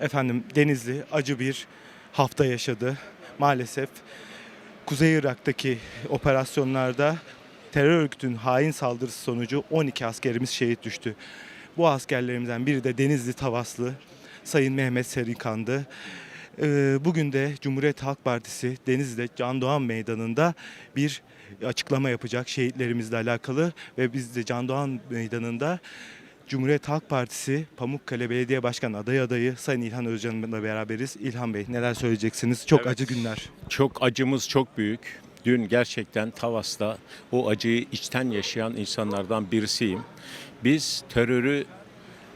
Efendim Denizli acı bir hafta yaşadı. Maalesef Kuzey Irak'taki operasyonlarda terör örgütünün hain saldırısı sonucu 12 askerimiz şehit düştü. Bu askerlerimizden biri de Denizli Tavaslı Sayın Mehmet Serinkan'dı. Ee, Bugün de Cumhuriyet Halk Partisi Denizli'de Can Doğan Meydanı'nda bir açıklama yapacak şehitlerimizle alakalı ve biz de Can Doğan Meydanı'nda Cumhuriyet Halk Partisi Pamukkale Belediye Başkanı aday adayı Sayın İlhan Özcan'la beraberiz. İlhan Bey neler söyleyeceksiniz? Çok Evet. acı günler. Çok acımız çok büyük. Dün gerçekten Tavas'ta o acıyı içten yaşayan insanlardan birisiyim. Biz terörü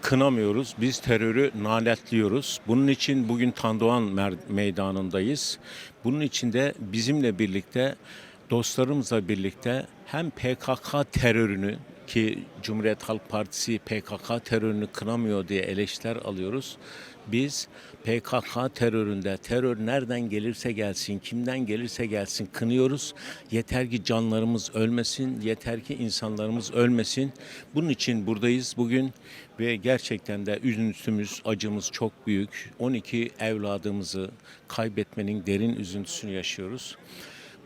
kınamıyoruz, biz terörü lanetliyoruz. Bunun için bugün Tandoğan meydanındayız. Bunun için de bizimle birlikte, dostlarımızla birlikte hem PKK terörünü ki Cumhuriyet Halk Partisi PKK terörünü kınamıyor diye eleştiriler alıyoruz. Biz PKK teröründe terör nereden gelirse gelsin, kimden gelirse gelsin kınıyoruz. Yeter ki canlarımız ölmesin, yeter ki insanlarımız ölmesin. Bunun için buradayız bugün ve gerçekten de üzüntümüz, acımız çok büyük. 12 evladımızı kaybetmenin derin üzüntüsünü yaşıyoruz.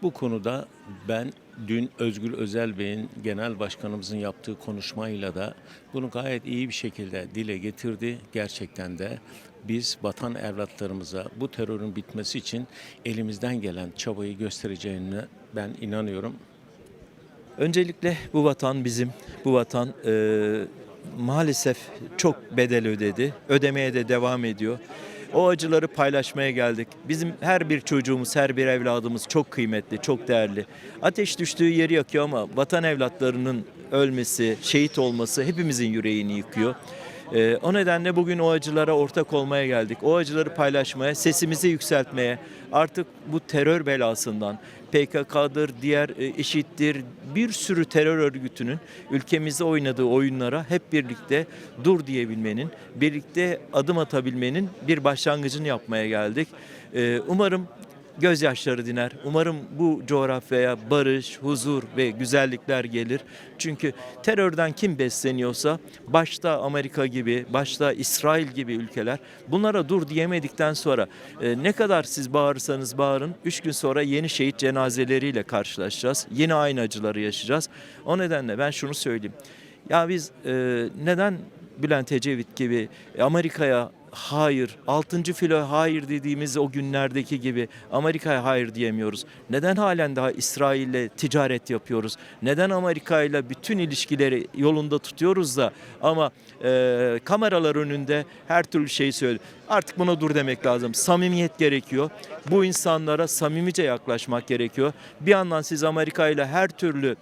Bu konuda ben dün Özgür Özel Bey'in genel başkanımızın yaptığı konuşmayla da bunu gayet iyi bir şekilde dile getirdi. Gerçekten de biz vatan evlatlarımıza bu terörün bitmesi için elimizden gelen çabayı göstereceğine ben inanıyorum. Öncelikle bu vatan bizim. Bu vatan e, maalesef çok bedel ödedi. Ödemeye de devam ediyor. O acıları paylaşmaya geldik. Bizim her bir çocuğumuz, her bir evladımız çok kıymetli, çok değerli. Ateş düştüğü yeri yakıyor ama vatan evlatlarının ölmesi, şehit olması hepimizin yüreğini yıkıyor. Ee, o nedenle bugün o acılara ortak olmaya geldik. O acıları paylaşmaya, sesimizi yükseltmeye, artık bu terör belasından, PKK'dır, diğer e, IŞİD'dir, bir sürü terör örgütünün ülkemizde oynadığı oyunlara hep birlikte dur diyebilmenin, birlikte adım atabilmenin bir başlangıcını yapmaya geldik. Ee, umarım gözyaşları diner. Umarım bu coğrafyaya barış, huzur ve güzellikler gelir. Çünkü terörden kim besleniyorsa başta Amerika gibi, başta İsrail gibi ülkeler bunlara dur diyemedikten sonra e, ne kadar siz bağırırsanız bağırın 3 gün sonra yeni şehit cenazeleriyle karşılaşacağız. Yine aynı acıları yaşayacağız. O nedenle ben şunu söyleyeyim. Ya biz e, neden Bülent Ecevit gibi Amerika'ya hayır, 6. filo hayır dediğimiz o günlerdeki gibi Amerika'ya hayır diyemiyoruz. Neden halen daha İsrail'le ticaret yapıyoruz? Neden Amerika ile bütün ilişkileri yolunda tutuyoruz da ama e, kameralar önünde her türlü şeyi söyle. Artık buna dur demek lazım. Samimiyet gerekiyor. Bu insanlara samimice yaklaşmak gerekiyor. Bir yandan siz Amerika ile her türlü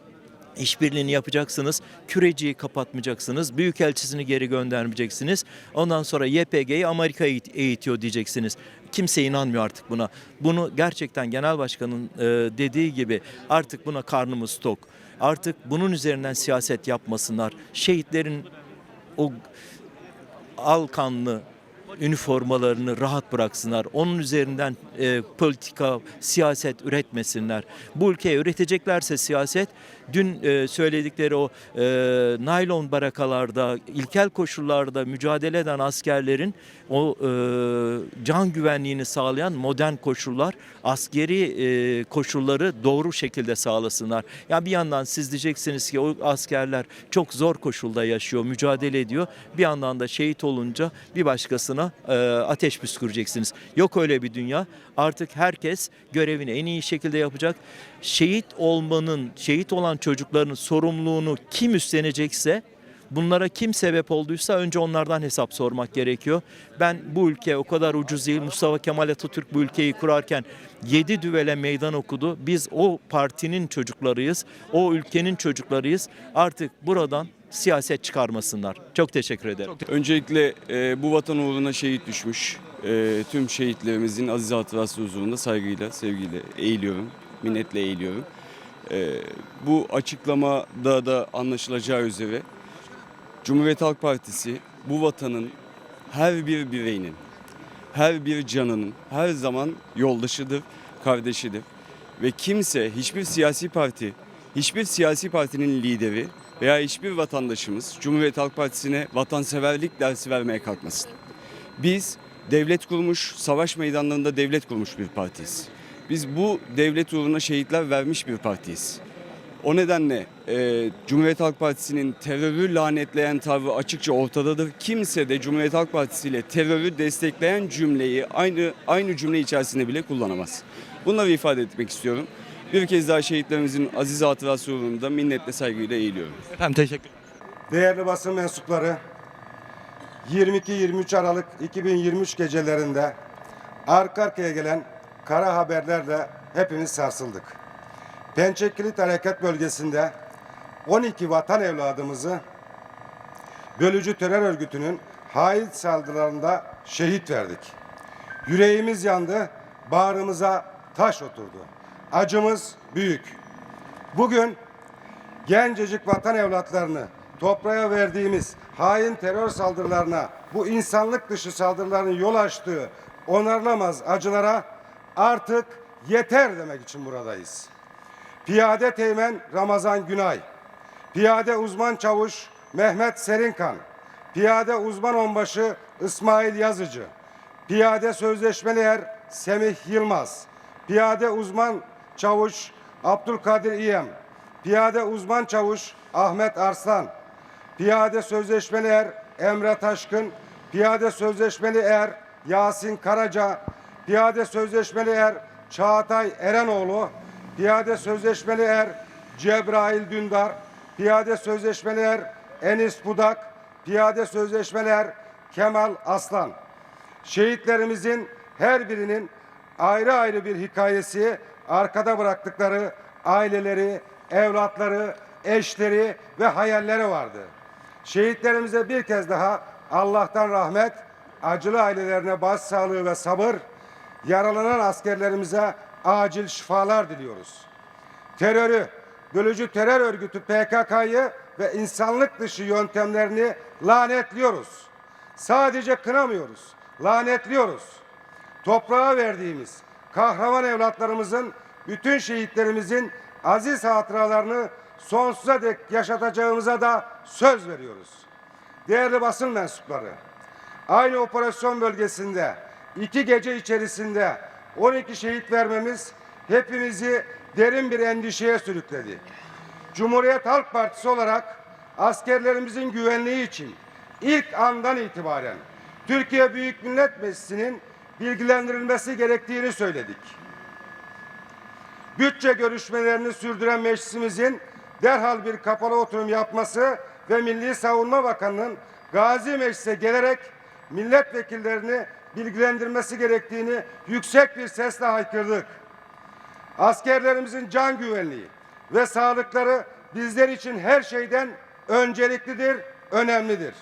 İşbirliğini yapacaksınız. Küreciyi kapatmayacaksınız. Büyükelçisini geri göndermeyeceksiniz. Ondan sonra YPG'yi Amerika eğit- eğitiyor diyeceksiniz. Kimse inanmıyor artık buna. Bunu gerçekten genel başkanın e, dediği gibi artık buna karnımız tok. Artık bunun üzerinden siyaset yapmasınlar. Şehitlerin o al kanlı üniformalarını rahat bıraksınlar. Onun üzerinden e, politika, siyaset üretmesinler. Bu ülkeye üreteceklerse siyaset, dün e, söyledikleri o e, naylon barakalarda, ilkel koşullarda mücadele eden askerlerin o e, can güvenliğini sağlayan modern koşullar, askeri e, koşulları doğru şekilde sağlasınlar. Ya bir yandan siz diyeceksiniz ki o askerler çok zor koşulda yaşıyor, mücadele ediyor. Bir yandan da şehit olunca bir başkasına e, ateş püsküreceksiniz. Yok öyle bir dünya. Artık herkes görevini en iyi şekilde yapacak. Şehit olmanın, şehit olan çocukların sorumluluğunu kim üstlenecekse Bunlara kim sebep olduysa önce onlardan hesap sormak gerekiyor. Ben bu ülke o kadar ucuz değil. Mustafa Kemal Atatürk bu ülkeyi kurarken 7 düvele meydan okudu. Biz o partinin çocuklarıyız. O ülkenin çocuklarıyız. Artık buradan siyaset çıkarmasınlar. Çok teşekkür ederim. Öncelikle e, bu vatan uğruna şehit düşmüş e, tüm şehitlerimizin aziz hatırası huzurunda saygıyla, sevgiyle eğiliyorum, minnetle eğiliyorum. E, bu açıklamada da anlaşılacağı üzere Cumhuriyet Halk Partisi bu vatanın her bir bireyinin, her bir canının her zaman yoldaşıdır, kardeşidir. Ve kimse, hiçbir siyasi parti, hiçbir siyasi partinin lideri veya hiçbir vatandaşımız Cumhuriyet Halk Partisi'ne vatanseverlik dersi vermeye kalkmasın. Biz devlet kurmuş, savaş meydanlarında devlet kurmuş bir partiyiz. Biz bu devlet uğruna şehitler vermiş bir partiyiz. O nedenle e, Cumhuriyet Halk Partisi'nin terörü lanetleyen tavrı açıkça ortadadır. Kimse de Cumhuriyet Halk Partisi ile terörü destekleyen cümleyi aynı aynı cümle içerisinde bile kullanamaz. Bunları ifade etmek istiyorum. Bir kez daha şehitlerimizin aziz hatırası uğrunda minnetle saygıyla eğiliyorum. Efendim teşekkür Değerli basın mensupları, 22-23 Aralık 2023 gecelerinde arka arkaya gelen kara haberlerle hepimiz sarsıldık. Pençekilit Hareket Bölgesi'nde 12 vatan evladımızı bölücü terör örgütünün hain saldırılarında şehit verdik. Yüreğimiz yandı, bağrımıza taş oturdu. Acımız büyük. Bugün gencecik vatan evlatlarını toprağa verdiğimiz hain terör saldırılarına, bu insanlık dışı saldırıların yol açtığı onarılamaz acılara artık yeter demek için buradayız. Piyade Teğmen Ramazan Günay, Piyade Uzman Çavuş Mehmet Serinkan, Piyade Uzman Onbaşı İsmail Yazıcı, Piyade Sözleşmeli Er Semih Yılmaz, Piyade Uzman Çavuş Abdülkadir İyem, Piyade Uzman Çavuş Ahmet Arslan, Piyade Sözleşmeli Er Emre Taşkın, Piyade Sözleşmeli Er Yasin Karaca, Piyade Sözleşmeli Er Çağatay Erenoğlu, Piyade Sözleşmeli Er Cebrail Dündar, Piyade Sözleşmeli Er Enis Budak, Piyade Sözleşmeli Er Kemal Aslan. Şehitlerimizin her birinin ayrı ayrı bir hikayesi, arkada bıraktıkları aileleri, evlatları, eşleri ve hayalleri vardı. Şehitlerimize bir kez daha Allah'tan rahmet, acılı ailelerine başsağlığı ve sabır, yaralanan askerlerimize acil şifalar diliyoruz. Terörü, bölücü terör örgütü PKK'yı ve insanlık dışı yöntemlerini lanetliyoruz. Sadece kınamıyoruz, lanetliyoruz. Toprağa verdiğimiz kahraman evlatlarımızın, bütün şehitlerimizin aziz hatıralarını sonsuza dek yaşatacağımıza da söz veriyoruz. Değerli basın mensupları, aynı operasyon bölgesinde iki gece içerisinde 12 şehit vermemiz hepimizi derin bir endişeye sürükledi. Cumhuriyet Halk Partisi olarak askerlerimizin güvenliği için ilk andan itibaren Türkiye Büyük Millet Meclisi'nin bilgilendirilmesi gerektiğini söyledik. Bütçe görüşmelerini sürdüren meclisimizin derhal bir kapalı oturum yapması ve Milli Savunma Bakanı'nın Gazi Meclis'e gelerek milletvekillerini bilgilendirmesi gerektiğini yüksek bir sesle haykırdık. Askerlerimizin can güvenliği ve sağlıkları bizler için her şeyden önceliklidir, önemlidir.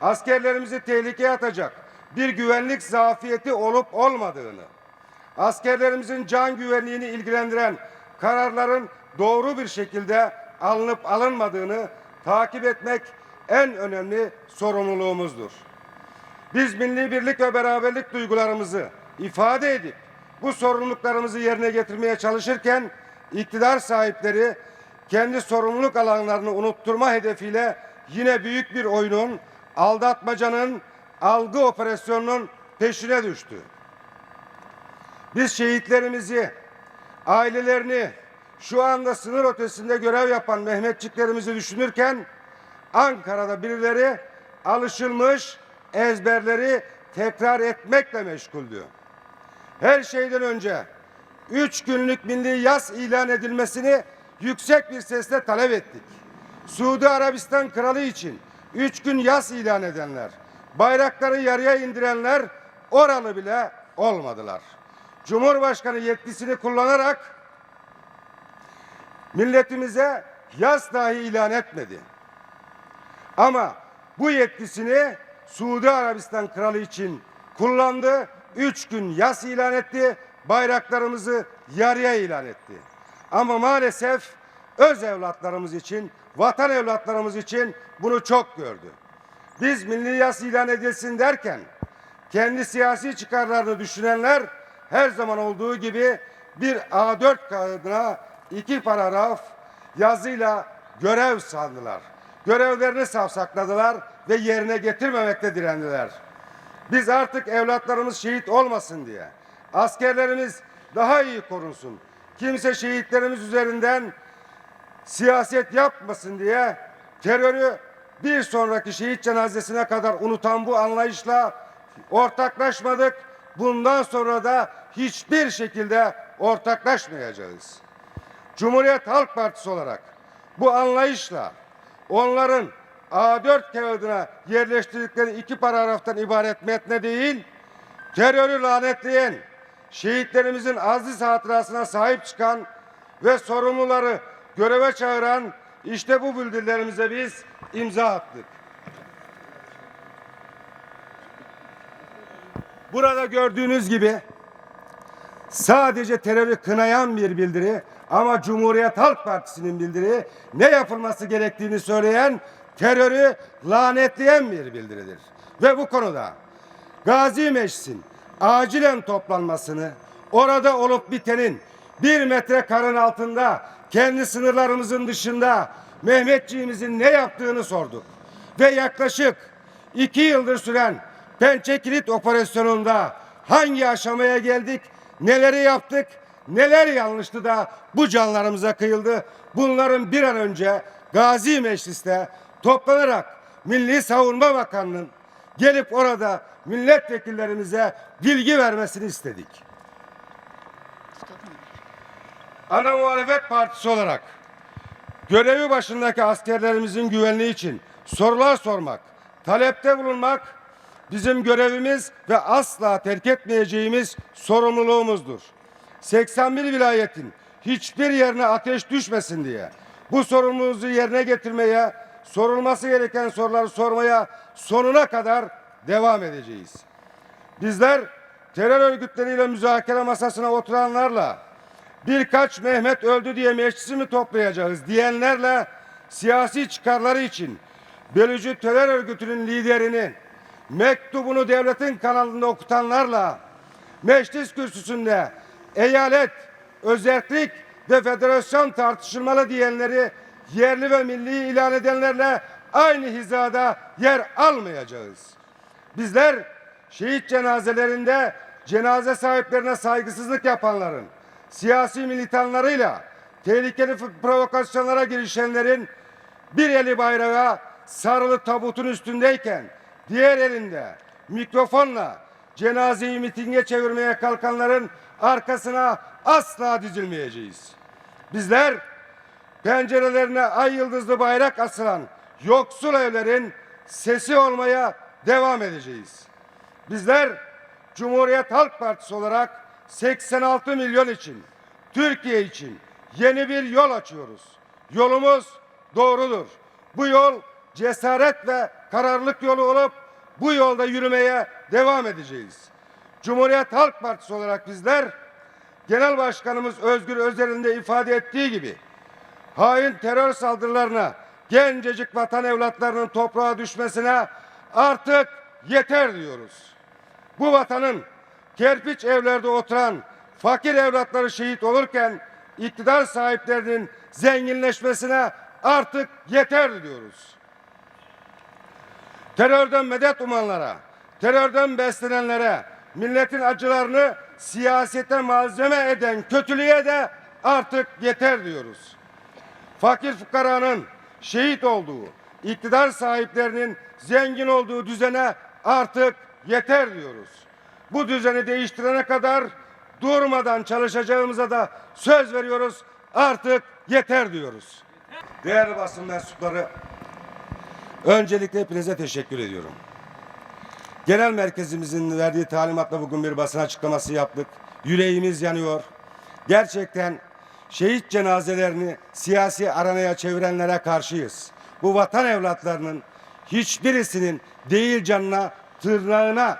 Askerlerimizi tehlikeye atacak bir güvenlik zafiyeti olup olmadığını, askerlerimizin can güvenliğini ilgilendiren kararların doğru bir şekilde alınıp alınmadığını takip etmek en önemli sorumluluğumuzdur. Biz milli birlik ve beraberlik duygularımızı ifade edip bu sorumluluklarımızı yerine getirmeye çalışırken iktidar sahipleri kendi sorumluluk alanlarını unutturma hedefiyle yine büyük bir oyunun, aldatmacanın, algı operasyonunun peşine düştü. Biz şehitlerimizi, ailelerini, şu anda sınır ötesinde görev yapan Mehmetçiklerimizi düşünürken Ankara'da birileri alışılmış ezberleri tekrar etmekle meşguldü. Her şeyden önce üç günlük milli yas ilan edilmesini yüksek bir sesle talep ettik. Suudi Arabistan kralı için üç gün yas ilan edenler, bayrakları yarıya indirenler oralı bile olmadılar. Cumhurbaşkanı yetkisini kullanarak milletimize yas dahi ilan etmedi. Ama bu yetkisini Suudi Arabistan kralı için kullandı. Üç gün yas ilan etti. Bayraklarımızı yarıya ilan etti. Ama maalesef öz evlatlarımız için, vatan evlatlarımız için bunu çok gördü. Biz milli yas ilan edilsin derken kendi siyasi çıkarlarını düşünenler her zaman olduğu gibi bir A4 kağıdına iki paragraf yazıyla görev sandılar. Görevlerini savsakladılar ve yerine getirmemekte direndiler. Biz artık evlatlarımız şehit olmasın diye, askerlerimiz daha iyi korunsun, kimse şehitlerimiz üzerinden siyaset yapmasın diye terörü bir sonraki şehit cenazesine kadar unutan bu anlayışla ortaklaşmadık. Bundan sonra da hiçbir şekilde ortaklaşmayacağız. Cumhuriyet Halk Partisi olarak bu anlayışla onların A4 kağıdına yerleştirdikleri iki paragraftan ibaret metne değil, terörü lanetleyen, şehitlerimizin aziz hatırasına sahip çıkan ve sorumluları göreve çağıran işte bu bildirilerimize biz imza attık. Burada gördüğünüz gibi sadece terörü kınayan bir bildiri ama Cumhuriyet Halk Partisi'nin bildiri ne yapılması gerektiğini söyleyen terörü lanetleyen bir bildiridir. Ve bu konuda Gazi Meclis'in acilen toplanmasını, orada olup bitenin bir metre karın altında kendi sınırlarımızın dışında Mehmetçiğimizin ne yaptığını sorduk. Ve yaklaşık iki yıldır süren Pençe Kilit operasyonunda hangi aşamaya geldik, neleri yaptık, neler yanlıştı da bu canlarımıza kıyıldı. Bunların bir an önce Gazi Meclis'te toplanarak Milli Savunma Bakanı'nın gelip orada milletvekillerimize bilgi vermesini istedik. Ana muhalefet partisi olarak görevi başındaki askerlerimizin güvenliği için sorular sormak, talepte bulunmak bizim görevimiz ve asla terk etmeyeceğimiz sorumluluğumuzdur. 81 vilayetin hiçbir yerine ateş düşmesin diye bu sorumluluğumuzu yerine getirmeye, sorulması gereken soruları sormaya sonuna kadar devam edeceğiz. Bizler terör örgütleriyle müzakere masasına oturanlarla birkaç Mehmet öldü diye meclisi mi toplayacağız diyenlerle siyasi çıkarları için bölücü terör örgütünün liderinin mektubunu devletin kanalında okutanlarla meclis kürsüsünde eyalet, özellik ve federasyon tartışılmalı diyenleri yerli ve milli ilan edenlerle aynı hizada yer almayacağız. Bizler şehit cenazelerinde cenaze sahiplerine saygısızlık yapanların, siyasi militanlarıyla tehlikeli provokasyonlara girişenlerin bir eli bayrağa sarılı tabutun üstündeyken diğer elinde mikrofonla cenazeyi mitinge çevirmeye kalkanların arkasına asla dizilmeyeceğiz. Bizler pencerelerine ay yıldızlı bayrak asılan yoksul evlerin sesi olmaya devam edeceğiz. Bizler Cumhuriyet Halk Partisi olarak 86 milyon için, Türkiye için yeni bir yol açıyoruz. Yolumuz doğrudur. Bu yol cesaret ve kararlılık yolu olup bu yolda yürümeye devam edeceğiz. Cumhuriyet Halk Partisi olarak bizler Genel Başkanımız Özgür Özel'in de ifade ettiği gibi hain terör saldırılarına gencecik vatan evlatlarının toprağa düşmesine artık yeter diyoruz. Bu vatanın kerpiç evlerde oturan fakir evlatları şehit olurken iktidar sahiplerinin zenginleşmesine artık yeter diyoruz. Terörden medet umanlara, terörden beslenenlere, milletin acılarını siyasete malzeme eden kötülüğe de artık yeter diyoruz. Fakir fukaranın şehit olduğu, iktidar sahiplerinin zengin olduğu düzene artık yeter diyoruz. Bu düzeni değiştirene kadar durmadan çalışacağımıza da söz veriyoruz. Artık yeter diyoruz. Değerli basın mensupları, öncelikle hepinize teşekkür ediyorum. Genel merkezimizin verdiği talimatla bugün bir basın açıklaması yaptık. Yüreğimiz yanıyor. Gerçekten şehit cenazelerini siyasi aranaya çevirenlere karşıyız. Bu vatan evlatlarının hiçbirisinin değil canına, tırnağına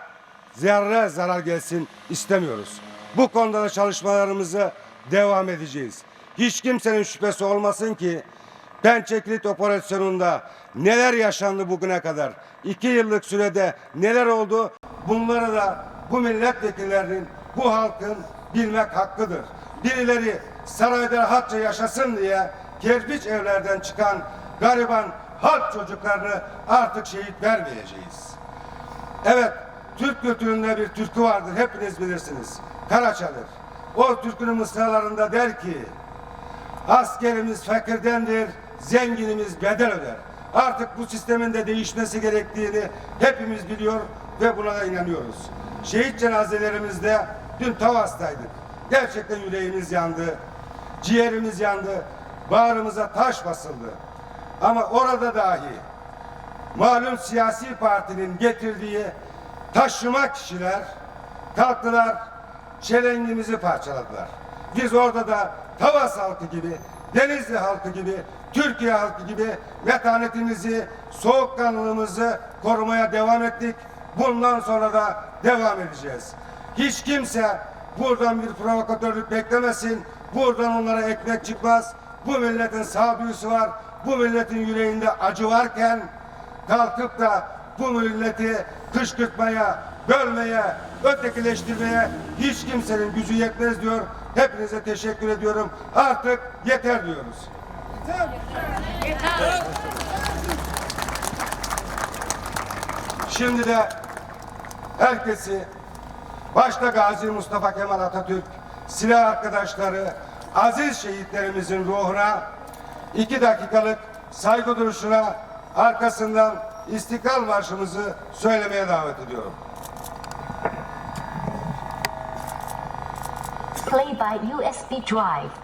zerre zarar gelsin istemiyoruz. Bu konuda da çalışmalarımızı devam edeceğiz. Hiç kimsenin şüphesi olmasın ki Pençe Kilit operasyonunda neler yaşandı bugüne kadar? İki yıllık sürede neler oldu? Bunları da bu milletvekillerinin, bu halkın bilmek hakkıdır. Birileri sarayda rahatça yaşasın diye kerpiç evlerden çıkan gariban halk çocuklarını artık şehit vermeyeceğiz. Evet, Türk kültüründe bir türkü vardır. Hepiniz bilirsiniz. Karaçadır. O türkünün mısralarında der ki askerimiz fakirdendir, zenginimiz bedel öder. Artık bu sistemin de değişmesi gerektiğini hepimiz biliyor ve buna da inanıyoruz. Şehit cenazelerimizde dün Tavas'taydık. Gerçekten yüreğimiz yandı, ciğerimiz yandı, bağrımıza taş basıldı. Ama orada dahi malum siyasi partinin getirdiği taşıma kişiler kalktılar, çelengimizi parçaladılar. Biz orada da Tavas halkı gibi, Denizli halkı gibi, Türkiye halkı gibi metanetimizi, soğukkanlılığımızı korumaya devam ettik. Bundan sonra da devam edeceğiz. Hiç kimse buradan bir provokatörlük beklemesin. Buradan onlara ekmek çıkmaz. Bu milletin sağduyusu var. Bu milletin yüreğinde acı varken kalkıp da bu milleti kışkırtmaya, bölmeye, ötekileştirmeye hiç kimsenin gücü yetmez diyor. Hepinize teşekkür ediyorum. Artık yeter diyoruz. Şimdi de herkesi başta Gazi Mustafa Kemal Atatürk, silah arkadaşları, aziz şehitlerimizin ruhuna iki dakikalık saygı duruşuna arkasından İstiklal Marşımızı söylemeye davet ediyorum. Play by USB drive.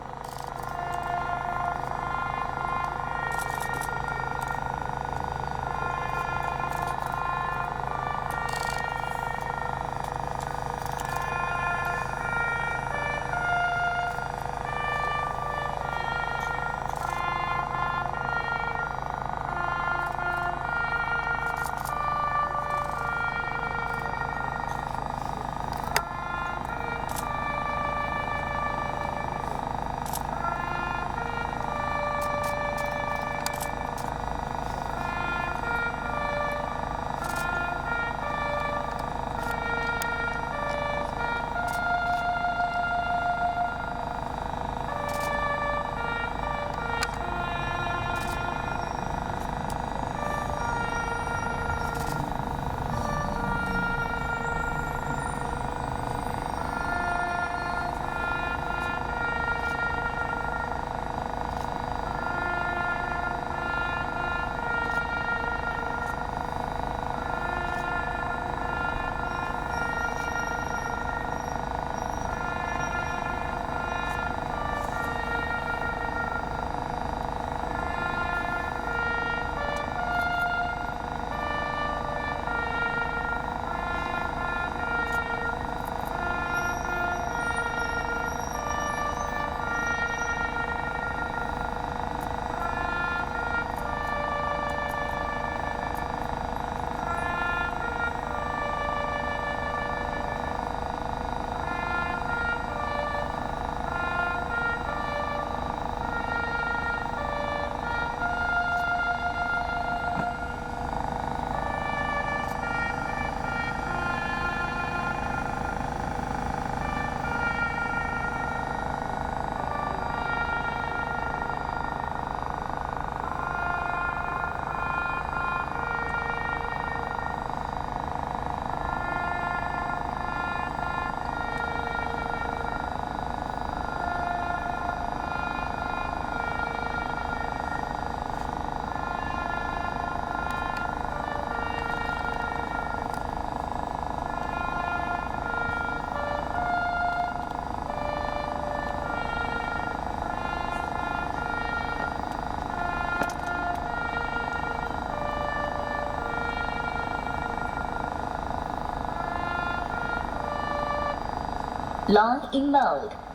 Long in mode.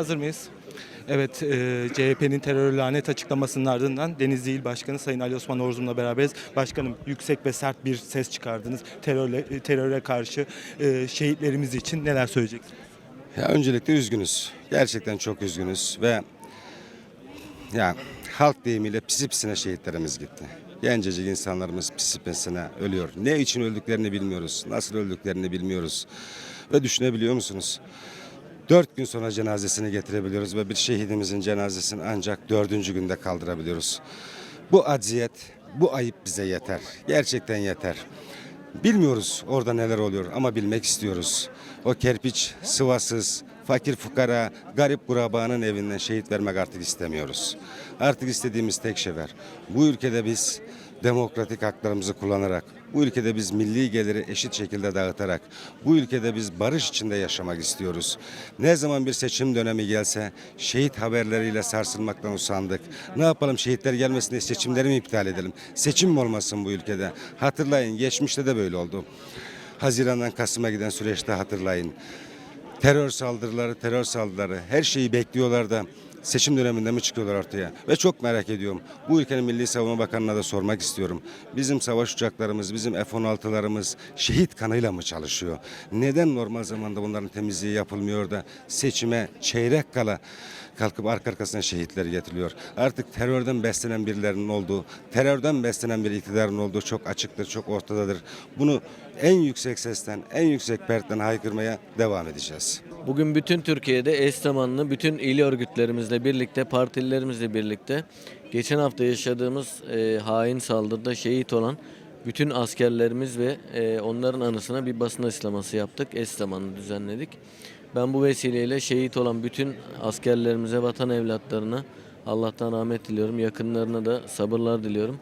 Hazır mıyız? Evet, e, CHP'nin terör lanet açıklamasının ardından Denizli İl Başkanı Sayın Ali Osman Orzum'la beraberiz. Başkanım yüksek ve sert bir ses çıkardınız. Terörle, e, teröre karşı e, şehitlerimiz için neler söyleyeceksiniz? Ya öncelikle üzgünüz. Gerçekten çok üzgünüz ve ya halk deyimiyle pisi pisine şehitlerimiz gitti. Gencecik insanlarımız pisi pisine ölüyor. Ne için öldüklerini bilmiyoruz. Nasıl öldüklerini bilmiyoruz. Ve düşünebiliyor musunuz? Dört gün sonra cenazesini getirebiliyoruz ve bir şehidimizin cenazesini ancak dördüncü günde kaldırabiliyoruz. Bu acziyet, bu ayıp bize yeter. Gerçekten yeter. Bilmiyoruz orada neler oluyor ama bilmek istiyoruz. O kerpiç, sıvasız, fakir fukara, garip kurabanın evinden şehit vermek artık istemiyoruz. Artık istediğimiz tek şey var. Bu ülkede biz demokratik haklarımızı kullanarak, bu ülkede biz milli geliri eşit şekilde dağıtarak, bu ülkede biz barış içinde yaşamak istiyoruz. Ne zaman bir seçim dönemi gelse şehit haberleriyle sarsılmaktan usandık. Ne yapalım şehitler gelmesin diye seçimleri mi iptal edelim? Seçim mi olmasın bu ülkede? Hatırlayın geçmişte de böyle oldu. Haziran'dan Kasım'a giden süreçte hatırlayın. Terör saldırıları, terör saldırıları her şeyi bekliyorlar da seçim döneminde mi çıkıyorlar ortaya? Ve çok merak ediyorum. Bu ülkenin Milli Savunma Bakanı'na da sormak istiyorum. Bizim savaş uçaklarımız, bizim F-16'larımız şehit kanıyla mı çalışıyor? Neden normal zamanda bunların temizliği yapılmıyor da seçime çeyrek kala kalkıp arka arkasına şehitler getiriliyor. Artık terörden beslenen birilerinin olduğu, terörden beslenen bir iktidarın olduğu çok açıktır, çok ortadadır. Bunu en yüksek sesten, en yüksek pertten haykırmaya devam edeceğiz. Bugün bütün Türkiye'de eş zamanlı bütün il örgütlerimizle birlikte, partililerimizle birlikte geçen hafta yaşadığımız e, hain saldırıda şehit olan bütün askerlerimiz ve e, onların anısına bir basın açıklaması yaptık. Eş zamanlı düzenledik. Ben bu vesileyle şehit olan bütün askerlerimize, vatan evlatlarına Allah'tan rahmet diliyorum. Yakınlarına da sabırlar diliyorum.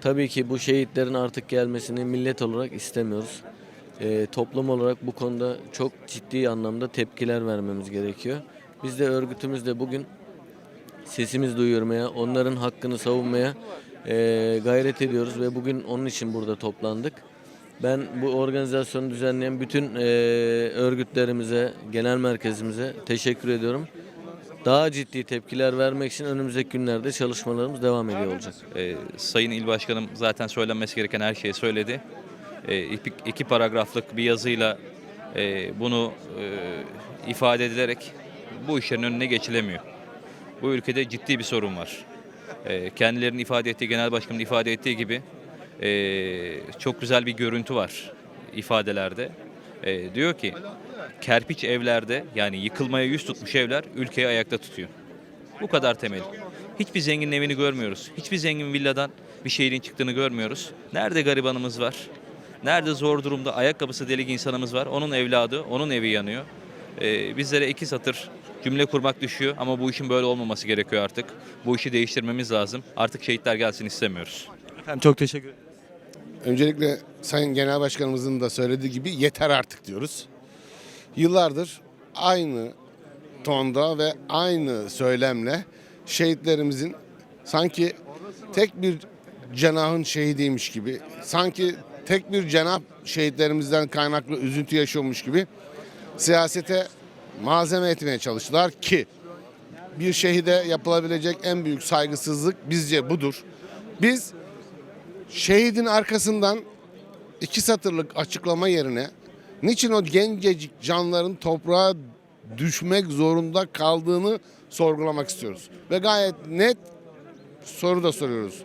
Tabii ki bu şehitlerin artık gelmesini millet olarak istemiyoruz. Ee, toplum olarak bu konuda çok ciddi anlamda tepkiler vermemiz gerekiyor. Biz de örgütümüzde bugün sesimiz duyurmaya, onların hakkını savunmaya e, gayret ediyoruz ve bugün onun için burada toplandık. Ben bu organizasyonu düzenleyen bütün e, örgütlerimize, genel merkezimize teşekkür ediyorum. Daha ciddi tepkiler vermek için önümüzdeki günlerde çalışmalarımız devam ediyor olacak. Ee, Sayın İl Başkanım zaten söylenmesi gereken her şeyi söyledi. Ee, iki, paragraflık bir yazıyla e, bunu e, ifade edilerek bu işlerin önüne geçilemiyor. Bu ülkede ciddi bir sorun var. Kendilerinin ifade ettiği, genel başkanın ifade ettiği gibi e, çok güzel bir görüntü var ifadelerde. E, diyor ki kerpiç evlerde yani yıkılmaya yüz tutmuş evler ülkeyi ayakta tutuyor. Bu kadar temel. Hiçbir zenginin evini görmüyoruz. Hiçbir zengin villadan bir şehrin çıktığını görmüyoruz. Nerede garibanımız var? Nerede zor durumda ayakkabısı delik insanımız var? Onun evladı, onun evi yanıyor. Ee, bizlere iki satır cümle kurmak düşüyor ama bu işin böyle olmaması gerekiyor artık. Bu işi değiştirmemiz lazım. Artık şehitler gelsin istemiyoruz. Efendim çok teşekkür ederim. Öncelikle Sayın Genel Başkanımızın da söylediği gibi yeter artık diyoruz. Yıllardır aynı tonda ve aynı söylemle şehitlerimizin sanki tek bir cenahın şehidiymiş gibi, sanki tek bir cenah şehitlerimizden kaynaklı üzüntü yaşıyormuş gibi siyasete malzeme etmeye çalıştılar ki bir şehide yapılabilecek en büyük saygısızlık bizce budur. Biz şehidin arkasından iki satırlık açıklama yerine niçin o gencecik canların toprağa düşmek zorunda kaldığını sorgulamak istiyoruz. Ve gayet net soru da soruyoruz.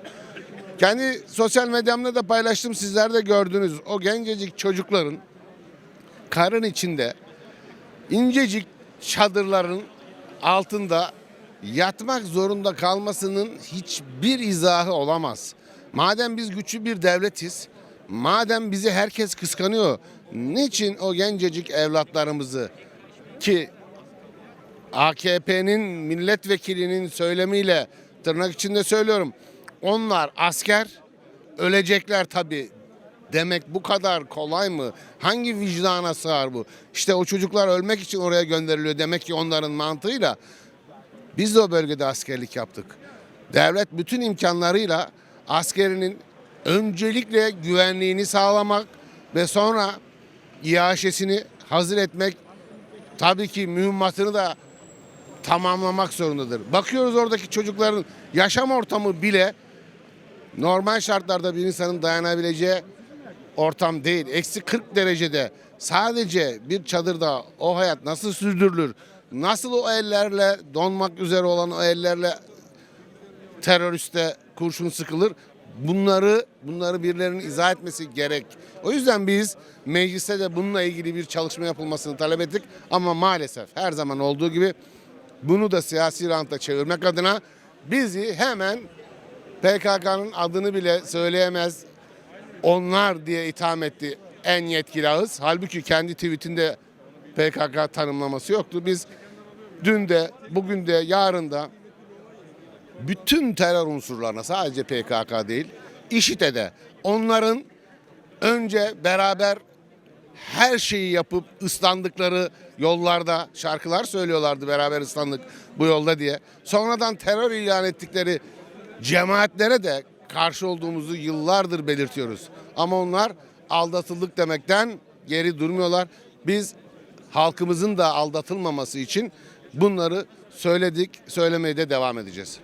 Kendi sosyal medyamda da paylaştım sizler de gördünüz. O gencecik çocukların karın içinde incecik çadırların altında yatmak zorunda kalmasının hiçbir izahı olamaz. Madem biz güçlü bir devletiz, madem bizi herkes kıskanıyor, niçin o gencecik evlatlarımızı ki AKP'nin milletvekilinin söylemiyle tırnak içinde söylüyorum. Onlar asker ölecekler tabii demek bu kadar kolay mı? Hangi vicdana sığar bu? İşte o çocuklar ölmek için oraya gönderiliyor demek ki onların mantığıyla. Biz de o bölgede askerlik yaptık. Devlet bütün imkanlarıyla askerinin öncelikle güvenliğini sağlamak ve sonra iaşesini hazır etmek tabii ki mühimmatını da tamamlamak zorundadır. Bakıyoruz oradaki çocukların yaşam ortamı bile normal şartlarda bir insanın dayanabileceği ortam değil. Eksi 40 derecede sadece bir çadırda o hayat nasıl sürdürülür? Nasıl o ellerle donmak üzere olan o ellerle teröriste kurşun sıkılır? Bunları bunları birilerinin izah etmesi gerek. O yüzden biz mecliste de bununla ilgili bir çalışma yapılmasını talep ettik. Ama maalesef her zaman olduğu gibi bunu da siyasi ranta çevirmek adına bizi hemen PKK'nın adını bile söyleyemez onlar diye itham etti en yetkili ağız. Halbuki kendi tweetinde PKK tanımlaması yoktu. Biz dün de, bugün de, yarın da bütün terör unsurlarına sadece PKK değil, IŞİD'e de onların önce beraber her şeyi yapıp ıslandıkları yollarda şarkılar söylüyorlardı beraber ıslandık bu yolda diye. Sonradan terör ilan ettikleri cemaatlere de karşı olduğumuzu yıllardır belirtiyoruz. Ama onlar aldatıldık demekten geri durmuyorlar. Biz halkımızın da aldatılmaması için bunları söyledik, söylemeye de devam edeceğiz.